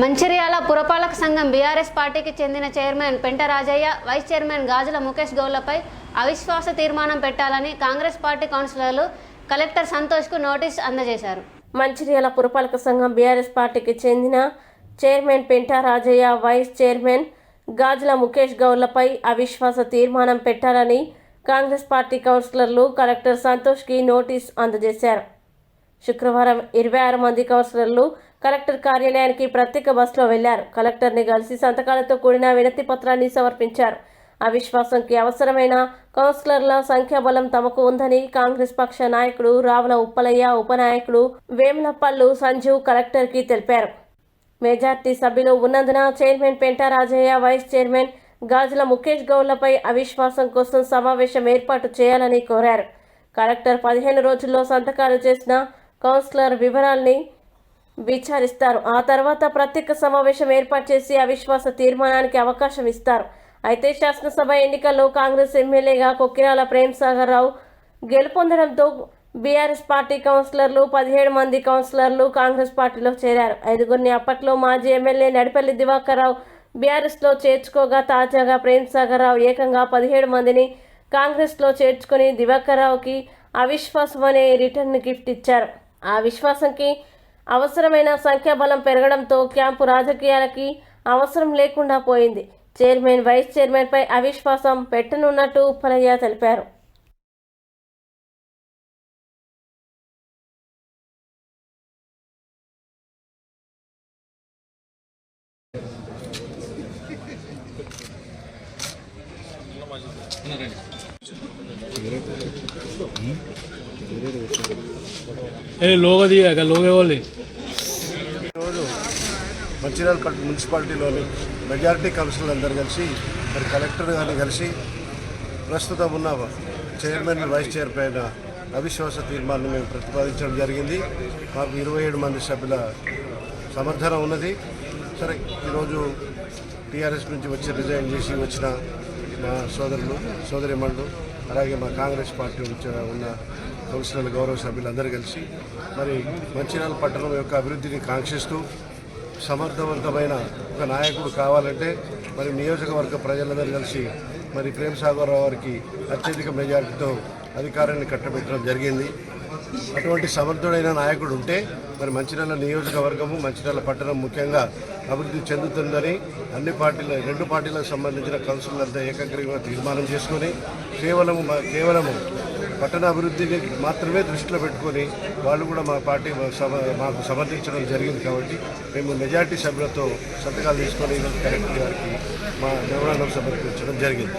మంచిర్యాల పురపాలక సంఘం బీఆర్ఎస్ పార్టీకి చెందిన chairman Penta Rajaiah vice chairman Gajula Mukesh గౌడ్లపై అవిశ్వాస తీర్మానం పెట్టాలని కాంగ్రెస్ పార్టీ కౌన్సిలర్లు కలెక్టర్ సంతోష్కు నోటీస్ అందజేశారు. మంచిర్యాల పురపాలక సంఘం బీఆర్ఎస్ పార్టీకి చెందిన chairman Penta Rajaiah vice chairman Gajula Mukesh గౌడ్లపై అవిశ్వాస తీర్మానం పెట్టాలని కాంగ్రెస్ పార్టీ కౌన్సిలర్లు కలెక్టర్ సంతోష్కి నోటీస్ అందజేశారు. శుక్రవారం ఇరవై ఆరు మంది కౌన్సిలర్లు కలెక్టర్ కార్యాలయానికి ప్రత్యేక బస్సులో వెళ్ళారు. కలెక్టర్ని కలిసి సంతకాలతో కూడిన వినతి పత్రాన్ని సమర్పించారు. అవిశ్వాసంకి అవసరమైన కౌన్సిలర్ల సంఖ్యాబలం తమకు ఉందని కాంగ్రెస్ పక్ష నాయకుడు రావుల ఉప్పలయ్య ఉపనాయకుడు వేములపల్లు సంజీవ్ కలెక్టర్కి తెలిపారు. మెజార్టీ సభ్యులు ఉన్నందున chairman Penta Rajaiah vice chairman Gajula Mukesh గౌడ్లపై అవిశ్వాసం కోసం సమావేశం ఏర్పాటు చేయాలని కోరారు. కలెక్టర్ పదిహేను రోజుల్లో సంతకాలు చేసిన కౌన్సిలర్ వివరాల్ని విచారిస్తారు. ఆ తర్వాత ప్రత్యేక సమావేశం ఏర్పాటు చేసి అవిశ్వాస తీర్మానానికి అవకాశం ఇస్తారు. అయితే శాసనసభ ఎన్నికల్లో కాంగ్రెస్ ఎమ్మెల్యేగా కొక్కిరాల ప్రేమ్ సాగర్ రావు గెలుపొందడంతో బీఆర్ఎస్ పార్టీ కౌన్సిలర్లు పదిహేడు మంది కౌన్సిలర్లు కాంగ్రెస్ పార్టీలో చేరారు. ఐదుగురిని అప్పట్లో మాజీ ఎమ్మెల్యే నడిపల్లి దివాకర్ రావు బీఆర్ఎస్లో చేర్చుకోగా తాజాగా ప్రేమ్ సాగర్ రావు ఏకంగా పదిహేడు మందిని కాంగ్రెస్లో చేర్చుకుని దివాకర్ రావుకి అవిశ్వాసం అనే రిటర్న్ గిఫ్ట్ ఇచ్చారు. ఆ విశ్వాసంకి అవసరమైన సంఖ్యాబలం పెరగడంతో క్యాంపు రాజకీయాలకి అవసరం లేకుండా పోయింది. చైర్మన్ వైస్ చైర్మన్పై అవిశ్వాసం పెట్టనున్నట్టు ఉప్పలయ్య తెలిపారు. లోగో దిగాక లోగో వాళ్ళు ఈరోజు మంచిర్యాల మున్సిపాలిటీలోని మెజారిటీ కౌన్సిలర్ అందరు కలిసి మరి కలెక్టర్ గారిని కలిసి ప్రస్తుతం ఉన్న చైర్మన్ వైస్ చైర్మన్ అవిశ్వాస తీర్మానం మేము ప్రతిపాదించడం జరిగింది. మాకు ఇరవై ఏడు మంది సభ్యుల సమర్థన ఉన్నది. సరే ఈరోజు టీఆర్ఎస్ నుంచి వచ్చి రిజైన్ చేసి వచ్చిన మా సోదరులు సోదరిమణులు అలాగే మా కాంగ్రెస్ పార్టీ ఉన్న కౌన్సిలర్ గౌరవ సభ్యులందరూ కలిసి మరి మంచిర్యాల పట్టణం యొక్క అభివృద్ధిని కాంక్షిస్తూ సమర్థవంతమైన ఒక నాయకుడు కావాలంటే మరి నియోజకవర్గ ప్రజలందరూ కలిసి మరి ప్రేమ్ సాగర్ రావు గారికి అత్యధిక మెజారిటీతో అధికారాన్ని కట్టబెట్టడం జరిగింది. అటువంటి సమర్థుడైన నాయకుడు ఉంటే మరి మంచిర్యాల నియోజకవర్గము మంచిర్యాల పట్టణం ముఖ్యంగా అభివృద్ధి చెందుతుందని అన్ని పార్టీల రెండు పార్టీలకు సంబంధించిన కౌన్సిలర్లతో ఏకగ్రీవంగా తీర్మానం చేసుకొని కేవలము కేవలము పట్టణాభివృద్ధిని మాత్రమే దృష్టిలో పెట్టుకొని వాళ్ళు కూడా మా పార్టీ సమ మాకు సమర్థించడం జరిగింది కాబట్టి మేము మెజార్టీ సభ్యులతో సంతకాలు తీసుకొని ఈరోజు కలెక్టర్ గారికి మా మెమోరాండం సమర్పించడం జరిగింది.